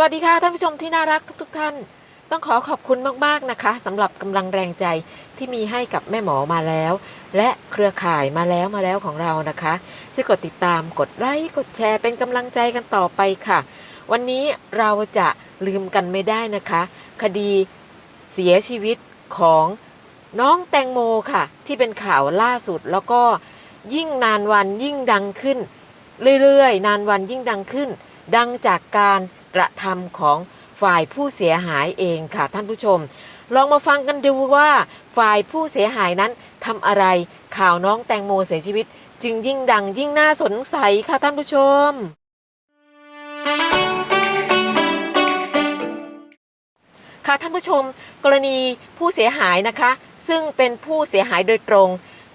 สวัสดีค่ะท่านผู้ชมที่น่ารักทุก ๆ ท่าน ต้องขอขอบคุณมากๆนะคะสำหรับกำลังแรงใจที่มีให้กับแม่หมอมาแล้ว และเครือข่ายมาแล้วมาแล้วของเรานะคะช่วยกดติดตามกดไลค์กดแชร์เป็นกำลังใจกันต่อไปค่ะ วันนี้เราจะลืมกันไม่ได้นะคะ คดีเสียชีวิตของน้องแตงโมค่ะ ที่เป็นข่าวล่าสุด แล้วก็ยิ่งนานวันยิ่งดังขึ้น เรื่อยๆ นานวันยิ่งดังขึ้น ดังจากการ ระทำของฝ่ายผู้เสียหายเองค่ะท่านผู้ชม ลองมาฟังกันดูว่าฝ่ายผู้เสียหายนั้นทำอะไรข่าวน้องแตงโมเสียชีวิต จึงยิ่งดังยิ่งน่าสนใจค่ะท่านผู้ชมค่ะท่านผู้ชม กรณีผู้เสียหายนะคะ ซึ่งเป็นผู้เสียหายโดยตรง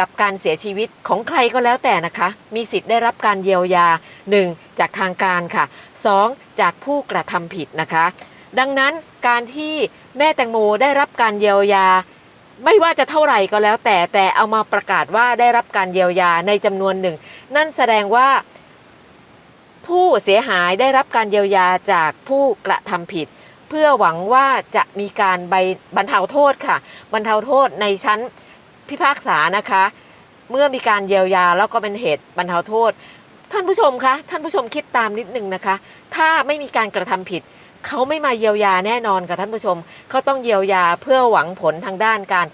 กับการเสียชีวิตของใครก็แล้วแต่นะคะ มีสิทธิ์ได้รับการเยียวยา 1. จากทางการค่ะ 2. จากผู้กระทำผิดนะคะ ดังนั้นการที่แม่แตงโมได้รับการเยียวยา ไม่ว่าจะเท่าไหร่ก็แล้วแต่แต่เอามาประกาศว่าได้รับการเยียวยาในจำนวนหนึ่ง นั่นแสดงว่าผู้เสียหายได้รับการเยียวยาจากผู้กระทำผิด เพื่อหวังว่าจะมีการใบบรรเทาโทษค่ะ บรรเทาโทษในชั้น พิพากษานะคะ เมื่อมีการเยียวยาแล้วก็เป็นเหตุบรรเทาโทษ ท่านผู้ชมคะท่านผู้ชมคิดตามนิดนึงนะคะ ถ้าไม่มีการกระทำผิดเขาไม่มาเยียวยาแน่นอนค่ะท่านผู้ชมเขาต้องเยียวยาเพื่อหวังผลทางด้านการ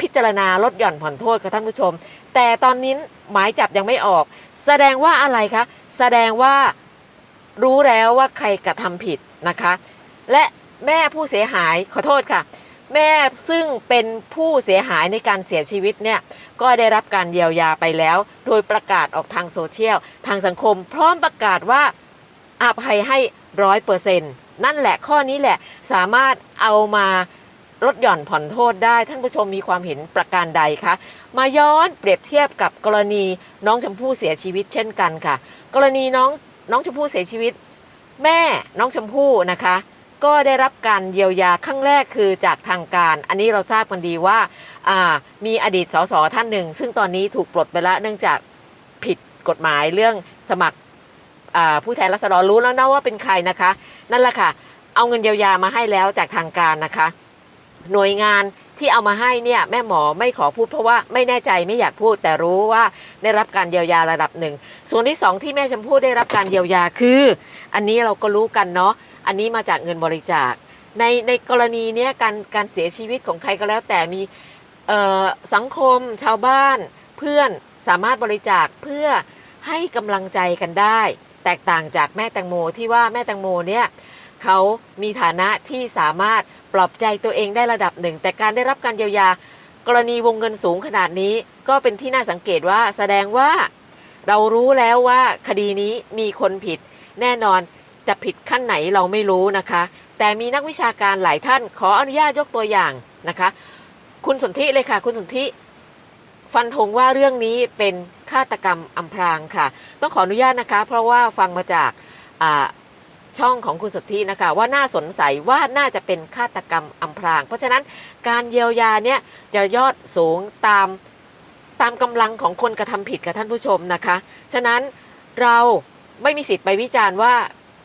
พิจารณาลดหย่อนผ่อนโทษค่ะท่านผู้ชม แต่ตอนนี้หมายจับยังไม่ออก แสดงว่าอะไรคะแสดงว่ารู้แล้วว่าใครกระทำผิดนะคะ และแม่ผู้เสียหายขอโทษค่ะ แม่ซึ่งเป็นผู้เสียหายในการเสียชีวิตเนี่ยก็ได้รับการเยียวยาไปแล้ว โดยประกาศออกทางโซเชียล ทางสังคม พร้อมประกาศว่าอภัยให้ร้อยเปอร์เซ็นต์นั่นแหละข้อนี้แหละสามารถเอามาลดหย่อนผ่อนโทษได้ ท่านผู้ชมมีความเห็นประการใดคะ มาย้อนเปรียบเทียบกับกรณีน้องชมพู่เสียชีวิตเช่นกันค่ะ กรณีน้องน้องชมพู่เสียชีวิต แม่น้องชมพู่นะคะ ก็ได้รับการเยียวยาขั้งแรกคือจากทางการ อันนี้เราทราบกันดีว่ามีอดีตสสท่านหนึ่ง ซึ่งตอนนี้ถูกปลดไปแล้วเนื่องจากผิดกฎหมายเรื่องสมัครผู้แทนรัษฎรรู้แล้วนะว่าเป็นใครนะคะ นั่นแหละค่ะ เอาเงินเยียวยามาให้แล้วจากทางการนะคะ หน่วยงาน ที่เอามาให้เนี่ยแม่หมอไม่ขอพูดเพราะว่าไม่แน่ใจไม่อยากพูด แต่รู้ว่าได้รับการเยียวยาระดับหนึ่ง ส่วนที่สองที่แม่ชมพู่ได้รับการเยียวยาคือ อันนี้เราก็รู้กันเนาะอันนี้มาจากเงินบริจาค ในในกรณีเนี้ยการการเสียชีวิตของใครก็แล้วแต่มีเอ่อสังคมชาวบ้าน เพื่อนสามารถบริจาคเพื่อให้กำลังใจกันได้ แตกต่างจากแม่แตงโมที่ว่าแม่แตงโมเนี่ย เขามีฐานะที่สามารถปลอบใจตัวเองได้ระดับหนึ่ง แต่การได้รับการเยียวยากรณีวงเงินสูงขนาดนี้ก็เป็นที่น่าสังเกตว่าแสดงว่า เรารู้แล้วว่าคดีนี้มีคนผิด แน่นอนจะผิดขั้นไหนเราไม่รู้นะคะ แต่มีนักวิชาการหลายท่านขออนุญาตยกตัวอย่างนะคะ คุณสนธิเลยค่ะ คุณสนธิฟันธงว่าเรื่องนี้เป็นฆาตกรรมอำพรางค่ะ ต้องขออนุญาตนะคะ เพราะว่าฟังมาจากอ่า ช่องของคุณสนธินะคะ ว่าน่าสนใจว่าน่าจะเป็นฆาตกรรมอำพราง เพราะฉะนั้นการเยียวยาเนี่ยจะยอดสูงตามตามกำลังของคนกระทำผิดกับท่านผู้ชมนะคะ ฉะนั้นเราไม่มีสิทธิ์ไปวิจารณ์ว่า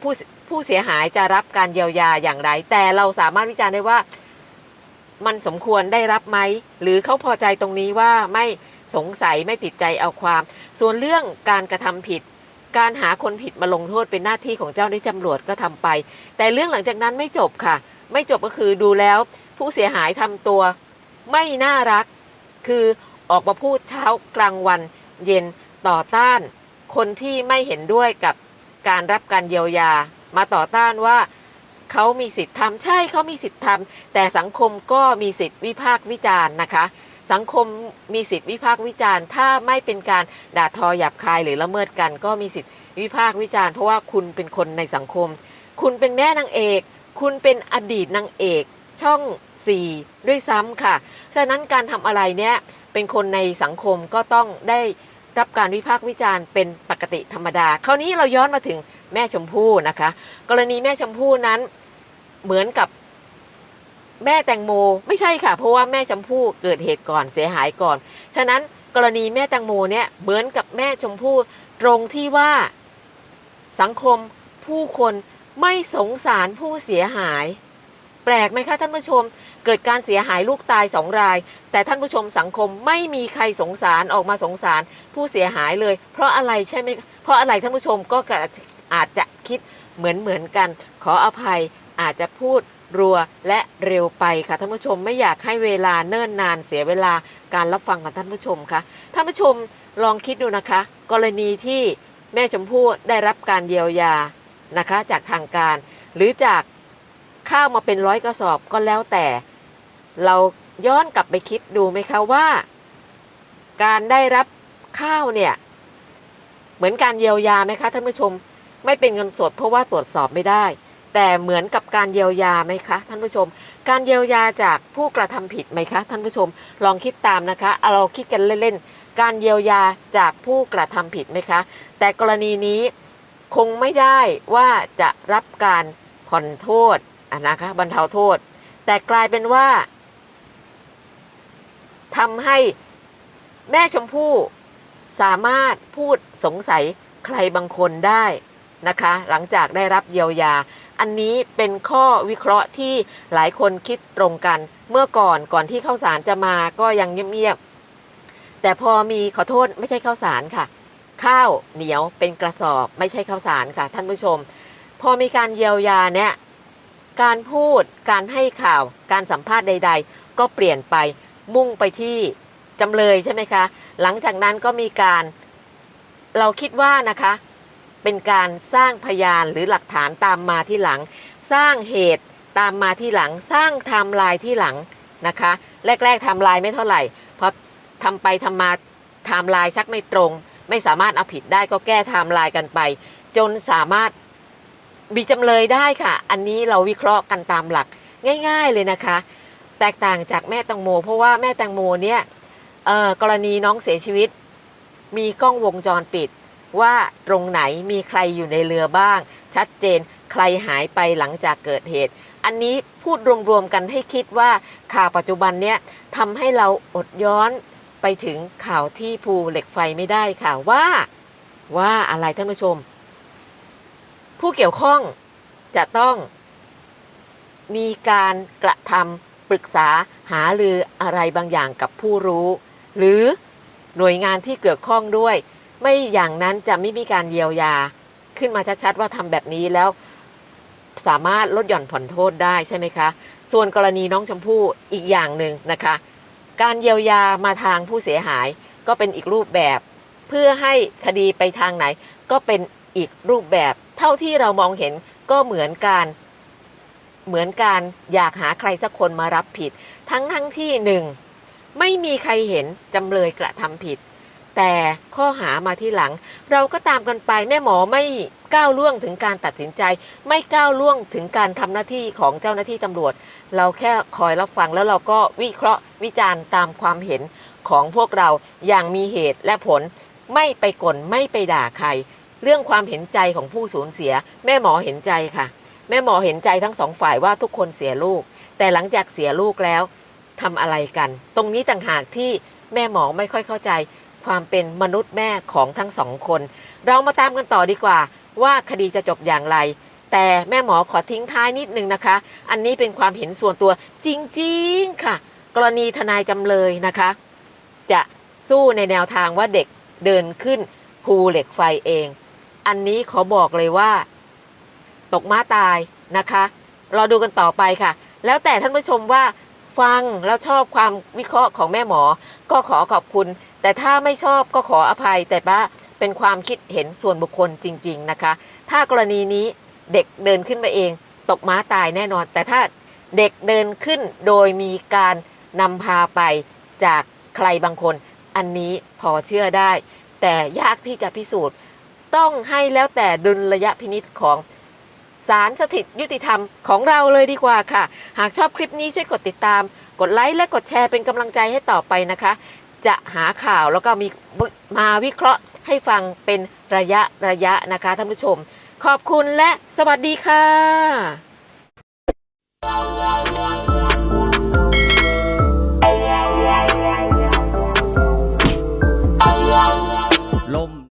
ผู้ผู้เสียหายจะรับการเยียวยาอย่างไร แต่เราสามารถวิจารณ์ได้ว่ามันสมควรได้รับไหม หรือเขาพอใจตรงนี้ว่าไม่สงสัยไม่ติดใจเอาความ ส่วนเรื่องการกระทำผิด การหาคนผิดมาลงโทษเป็นหน้าที่ของเจ้าหน้าที่ตำรวจก็ทำไป แต่เรื่องหลังจากนั้นไม่จบค่ะ ไม่จบก็คือดูแล้วผู้เสียหายทำตัวไม่น่ารัก คือออกมาพูดเช้ากลางวันเย็นต่อต้าน คนที่ไม่เห็นด้วยกับการรับการเยียวยา มาต่อต้านว่าเขามีสิทธิ์ทำใช่เขามีสิทธิ์ทำแต่สังคมก็มีสิทธิ์วิพากษ์วิจารณ์นะคะ สังคมมีสิทธิวิพากษ์วิจารณ์ ถ้าไม่เป็นการด่าทอหยาบคายหรือละเมิดกัน ก็มีสิทธิวิพากษ์วิจารณ์ เพราะว่าคุณเป็นคนในสังคม คุณเป็นแม่นางเอก คุณเป็นอดีตนางเอก ช่อง 4 ด้วยซ้ำค่ะ ฉะนั้นการทำอะไรเนี่ยเป็นคนในสังคมก็ต้องได้รับการวิพากษ์วิจารณ์เป็นปกติธรรมดา คราวนี้เราย้อนมาถึงแม่ชมพู่นะคะ กรณีแม่ชมพู่นั้นเหมือนกับ แม่แตงโมไม่ใช่ค่ะ เพราะว่าแม่ชมพู่เกิดเหตุก่อนเสียหายก่อน ฉะนั้นกรณีแม่แตงโมเนี่ยเหมือนกับแม่ชมพู่ตรงที่ว่าสังคมผู้คนไม่สงสารผู้เสียหาย แปลกไหมคะท่านผู้ชม เกิดการเสียหายลูกตายสองราย แต่ท่านผู้ชมสังคมไม่มีใครสงสารออกมาสงสารผู้เสียหายเลย เพราะอะไรใช่ไหมเพราะอะไรท่านผู้ชมก็อาจจะคิดเหมือนเหมือนกัน ขออภัยอาจจะพูด รัวและเร็วไปค่ะท่านผู้ชมไม่อยากให้เวลาเนิ่นนานเสียเวลาการรับฟังของท่านผู้ชมคะท่านผู้ชมลองคิดดูนะคะ กรณีที่แม่ชมพู่ได้รับการเยียวยานะคะ จากทางการ หรือจากข้าวมาเป็นร้อยกระสอบก็แล้วแต่ เราย้อนกลับไปคิดดูไหมคะว่า การได้รับข้าวเนี่ยเหมือนการเยียวยาไหมคะท่านผู้ชม ไม่เป็นเงินสดเพราะว่าตรวจสอบไม่ได้ แต่เหมือนกับการเยียวยาไหมคะท่านผู้ชม การเยียวยาจากผู้กระทำผิดไหมคะท่านผู้ชม ลองคิดตามนะคะเราคิดกันเล่นๆ การเยียวยาจากผู้กระทำผิดไหมคะ แต่กรณีนี้คงไม่ได้ว่าจะรับการผ่อนโทษนะคะบรรเทาโทษ แต่กลายเป็นว่าทำให้แม่ชมพู่สามารถพูดสงสัยใครบางคนได้นะคะ หลังจากได้รับเยียวยา อันนี้เป็นข้อวิเคราะห์ที่หลายคนคิดตรงกัน เมื่อก่อนก่อนที่ข้าวสารจะมาก็ยังเงียบๆแต่พอมีขอโทษไม่ใช่ข้าวสารค่ะ ข้าวเหนียวเป็นกระสอบไม่ใช่ข้าวสารค่ะ ท่านผู้ชม พอมีการเยียวยาเนี่ยการพูดการให้ข่าว การสัมภาษณ์ใด ๆ ก็เปลี่ยนไปมุ่งไปที่จำเลยใช่ไหมคะ หลังจากนั้นก็มีการเราคิดว่านะคะ เป็นการสร้างพยานหรือหลักฐานตามมาที่หลัง สร้างเหตุตามมาที่หลัง สร้างไทม์ไลน์ที่หลังนะคะ แรกๆไทม์ไลน์ไม่เท่าไหร่พอทำไปทำมาไทม์ไลน์ชักไม่ตรง ไม่สามารถเอาผิดได้ก็แก้ไทม์ไลน์กันไป จนสามารถมีจำเลยได้ค่ะ อันนี้เราวิเคราะห์กันตามหลักง่าย ๆเลยนะคะ แตกต่างจากแม่แตงโม เพราะว่าแม่แตงโมเนี่ยกรณีน้องเสียชีวิต มีกล้องวงจรปิด ว่าตรงไหนมีใครอยู่ในเรือบ้าง ชัดเจนใครหายไปหลังจากเกิดเหตุ อันนี้พูดรวมๆกันให้คิดว่าข่าวปัจจุบันเนี่ยทำให้เราอดย้อนไปถึงข่าวที่ภูเหล็กไฟไม่ได้ค่ะว่าว่าอะไรท่านผู้ชม ผู้เกี่ยวข้องจะต้องมีการกระทำปรึกษาหารืออะไรบางอย่างกับผู้รู้ หรือหน่วยงานที่เกี่ยวข้องด้วย ไม่อย่างนั้นจะไม่มีการเยียวยาขึ้นมาชัดๆว่าทำแบบนี้แล้วสามารถลดหย่อนผ่อนโทษได้ใช่ไหมคะ ส่วนกรณีน้องชมพู่อีกอย่างหนึ่งนะคะ การเยียวยามาทางผู้เสียหายก็เป็นอีกรูปแบบ เพื่อให้คดีไปทางไหน ก็เป็นอีกรูปแบบ เท่าที่เรามองเห็นก็เหมือนการเหมือนการอยากหาใครสักคนมารับผิด ทั้งทั้งที่หนึ่งไม่มีใครเห็นจำเลยกระทำผิด แต่ข้อหามาที่หลัง เราก็ตามกันไปแม่หมอไม่ก้าวล่วงถึงการตัดสินใจ ไม่ก้าวล่วงถึงการทำหน้าที่ของเจ้าหน้าที่ตำรวจ เราแค่คอยรับฟังแล้วเราก็วิเคราะห์วิจารณ์ตามความเห็นของพวกเราอย่างมีเหตุและผล ไม่ไปกลไม่ไปด่าใคร เรื่องความเห็นใจของผู้สูญเสีย แม่หมอเห็นใจค่ะ แม่หมอเห็นใจทั้งสองฝ่ายว่าทุกคนเสียลูก แต่หลังจากเสียลูกแล้วทำอะไรกัน ตรงนี้ต่างหากที่แม่หมอไม่ค่อยเข้าใจ ความเป็นมนุษย์แม่ของทั้งสองคน เรามาตามกันต่อดีกว่า ว่าคดีจะจบอย่างไร แต่แม่หมอขอทิ้งท้ายนิดนึงนะคะ อันนี้เป็นความเห็นส่วนตัวจริงๆค่ะ กรณีทนายจำเลยนะคะ จะสู้ในแนวทางว่าเด็กเดินขึ้นภูเหล็กไฟเอง อันนี้ขอบอกเลยว่า ตกม้าตายนะคะราดูกันต่อไปค่ะ แล้วแต่ท่านผู้ชมว่า ฟังแล้วชอบความวิเคราะห์ของแม่หมอ ก็ขอขอบคุณ แต่ถ้าไม่ชอบก็ขออภัย แต่ว่าเป็นความคิดเห็นส่วนบุคคลจริง ๆนะคะ ถ้ากรณีนี้เด็กเดินขึ้นมาเอง ตกม้าตายแน่นอน แต่ถ้าเด็กเดินขึ้นโดยมีการนำพาไปจากใครบางคน อันนี้พอเชื่อได้ แต่ยากที่จะพิสูจน์ ต้องให้แล้วแต่ดุลระยะพินิษของ ศาลสถิตยุติธรรมของเราเลยดีกว่าค่ะ หากชอบคลิปนี้ช่วยกดติดตาม กดไลค์และกดแชร์เป็นกำลังใจให้ต่อไปนะคะ จะหาข่าวแล้วก็มีมาวิเคราะห์ให้ฟังเป็นระยะระยะนะคะท่านผู้ชม ขอบคุณและสวัสดีค่ะ